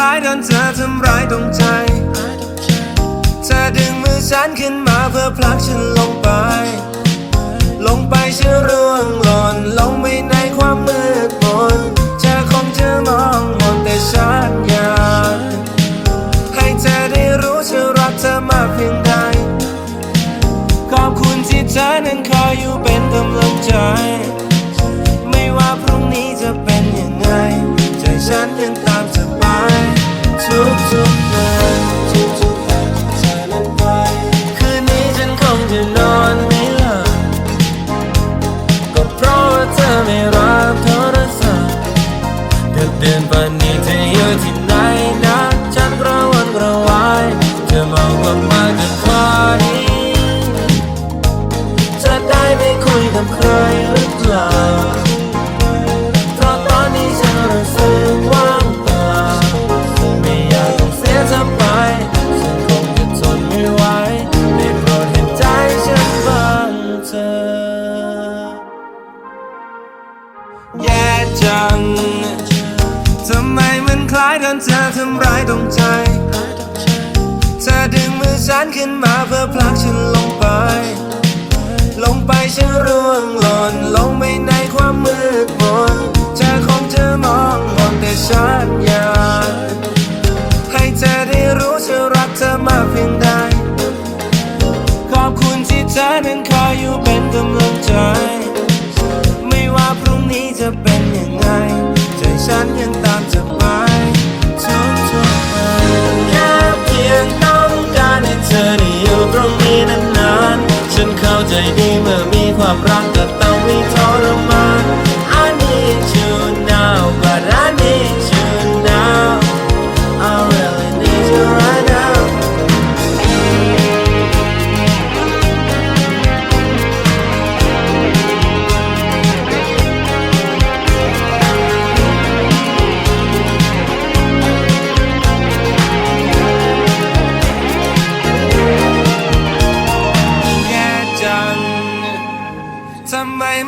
ร้ายโดนเธอทำร้ายตรงใจ เธอดึงมือฉันขึ้นมาเพื่อพลักฉันลงไป ลงไปเชื่อเรื่องหลอนลงไปในความมืดมนเธอคงจะมองมนแต่ฉันอยากให้เธอได้รู้ฉันรักเธอมากเพียงใด ขอบคุณที่เธอนั้นคอยอยู่เป็นกำลังใจ ดึายโดนเธอทำร้ายตรงใจ เธอดึงมือฉันขึ้นมาเพื่อผลักฉันลงไป ลงไปฉันร่วงหล่นลงไปในความมืดมนเธอคงจะมองมนแต่ฉันอยากให้เธอได้รู้ฉันรักเธอมากเพียงใดขอบคุณที่เธอนั้นคอยอยู่เป็นกำลังใจ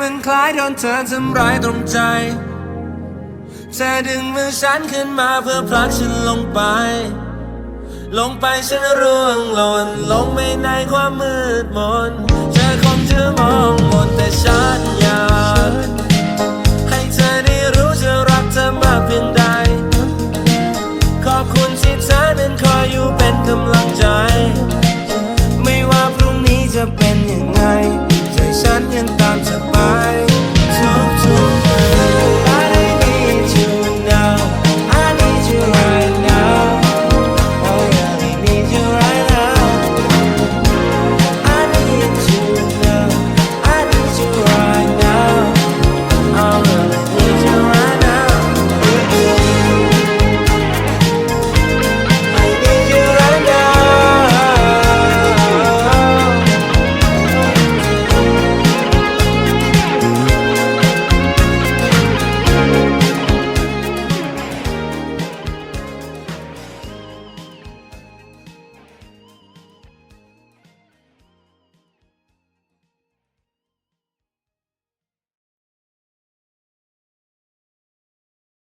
มันคล้ายโดนเธอทำร้ายตรงใจ เธอดึงมือฉันขึ้นมาเพื่อผลักฉันลงไป ลงไปฉันร่วงหล่นลงไปในความมืดมนเธอคงจะ